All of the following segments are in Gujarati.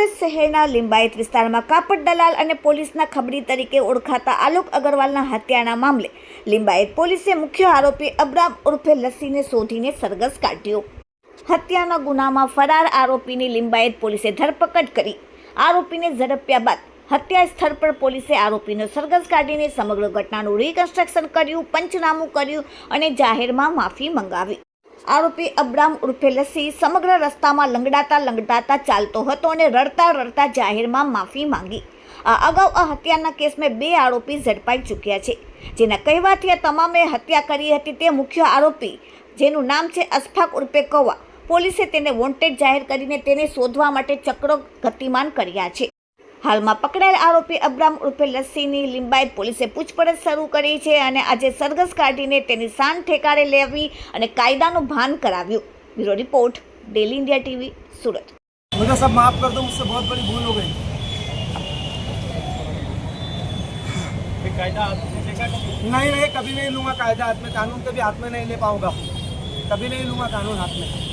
સુરત શહેરના લિંબાયત વિસ્તારમાં કાપડ દલાલ અને પોલીસના ખબરી તરીકે ઓળખાતા આલોક અગરવાલના હત્યાના મામલે લિંબાયત પોલીસે મુખ્ય આરોપી અબ્રામ ઉર્ફે લસ્સીને શોધીને સરઘસ કાઢ્યો. હત્યાના ગુનામાં ફરાર આરોપીની લિંબાયત પોલીસે ધરપકડ કરી. આરોપીને ઝડપ્યા બાદ હત્યા સ્થળ પર પોલીસે આરોપીનો સરઘસ કાઢીને સમગ્ર ઘટનાનું રિકન્સ્ટ્રક્શન કર્યું, પંચનામું કર્યું અને જાહેરમાં માફી મંગાવી. આરોપી અબ્રામ ઉર્ફે લસ્સી સમગ્ર રસ્તામાં લંગડાતા લંગડાતા ચાલતો હતો અને રડતા રડતા જાહેરમાં માફી માંગી. આ અગાઉ આ હત્યાના કેસમાં બે આરોપી ઝડપાઈ ચૂક્યા છે. જેના કહેવાથી આ તમામે હત્યા કરી હતી તે મુખ્ય આરોપી, જેનું નામ છે અશફાક ઉર્ફે કૌવા. પોલીસે તેને વોન્ટેડ જાહેર કરીને તેને શોધવા માટે ચક્રો ગતિમાન કર્યા છે. હાલમાં પકડાયેલ આરોપી અબ્રામ ઉર્ફે લસ્સીની લિંબાયત પોલીસે પૂછપરછ શરૂ કરી છે અને આજે સરઘસ કાઢીને તેની શાન ઠેકાણે લેવી અને કાયદાનું ભાન કરાવ્યું bureau report daily India TV Surat मुझे सब माफ कर दो मुझसे बहुत बड़ी भूल हो गई नहीं नहीं कभी नहीं लूंगा कायदा हाथ में कानून कभी हाथ में नहीं ले पाऊंगा कभी नहीं लूंगा कानून हाथ में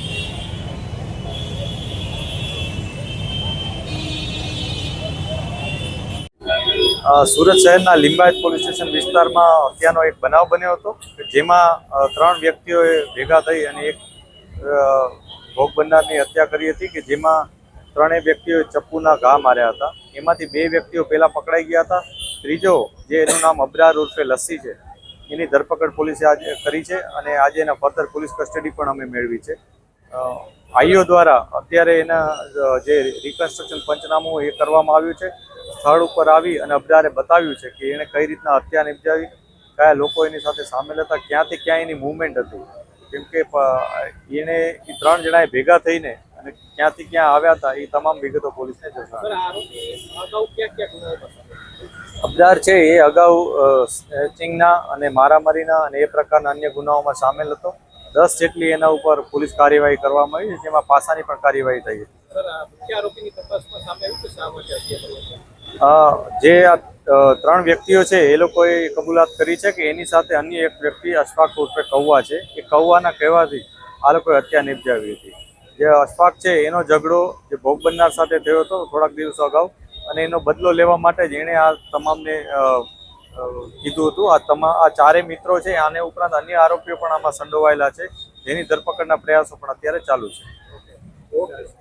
સુરત શહેરના લિંબાયત પોલીસ સ્ટેશન વિસ્તારમાં હત્યાનો એક બનાવ બન્યો હતો જેમાં ત્રણ વ્યક્તિઓએ ભેગા થઈ અને એક ભોગ બનનારની હત્યા કરી હતી કે જેમાં ત્રણેય વ્યક્તિઓએ ચપ્પુના ઘા માર્યા હતા. એમાંથી બે વ્યક્તિઓ પહેલાં પકડાઈ ગયા હતા. ત્રીજો, જે એનું નામ અબરાર ઉર્ફે લસ્સી છે, એની ધરપકડ પોલીસે આજે કરી છે અને આજે એના ફર્ધર પોલીસ કસ્ટડી પણ અમે મેળવી છે. આઈઓ દ્વારા અત્યારે એના જે રિકન્સ્ટ્રક્શન પંચનામું એ કરવામાં આવ્યું છે. સ્થળ ઉપર આવી અને અબડારે બતાવ્યું છે કે એણે કઈ રીતના હત્યા નિપજાવી કયા લોકો એની સાથે સામેલ હતા ક્યાંથી ક્યાં એની મુવમેન્ટ હતી. કેમ કે એણે એ ત્રણ જણાએ ભેગા થઈને અને ક્યાંથી ક્યાં આવ્યા હતા એ તમામ વિગતો પોલીસને જણાવી. અબદાર છે એ અગાઉ સ્નેચિંગના અને મારામારીના અને એ પ્રકારના અન્ય ગુનાઓમાં સામેલ હતો. દસ જેટલી એના ઉપર પોલીસ કાર્યવાહી કરવામાં આવી જેમાં પાસાની પણ કાર્યવાહી થઈ અ, જે આ ત્રણ વ્યક્તિઓ છે, એ લોકોએ કબૂલાત કરી છે કે એની સાથે અન્ય એક વ્યક્તિ અશફાક ઉર્ફે કૌવા છે. એ કૌવાના કહેવાથી આ લોકોએ હત્યા નિપજાવી હતી. જે અશફાક છે, એનો ઝઘડો જે ભોગ બનનાર સાથે થયો હતો થોડાક દિવસો અગાઉ અને એનો બદલો લેવા માટે જ એણે આ તમામને કીધું હતું. આ તમા, આ ચારે મિત્રો છે, આને ઉપરાંત અન્ય આરોપીઓ પણ આમાં સંડોવાયેલા છે. જેની ધરપકડના પ્રયાસો પણ અત્યારે ચાલુ છે.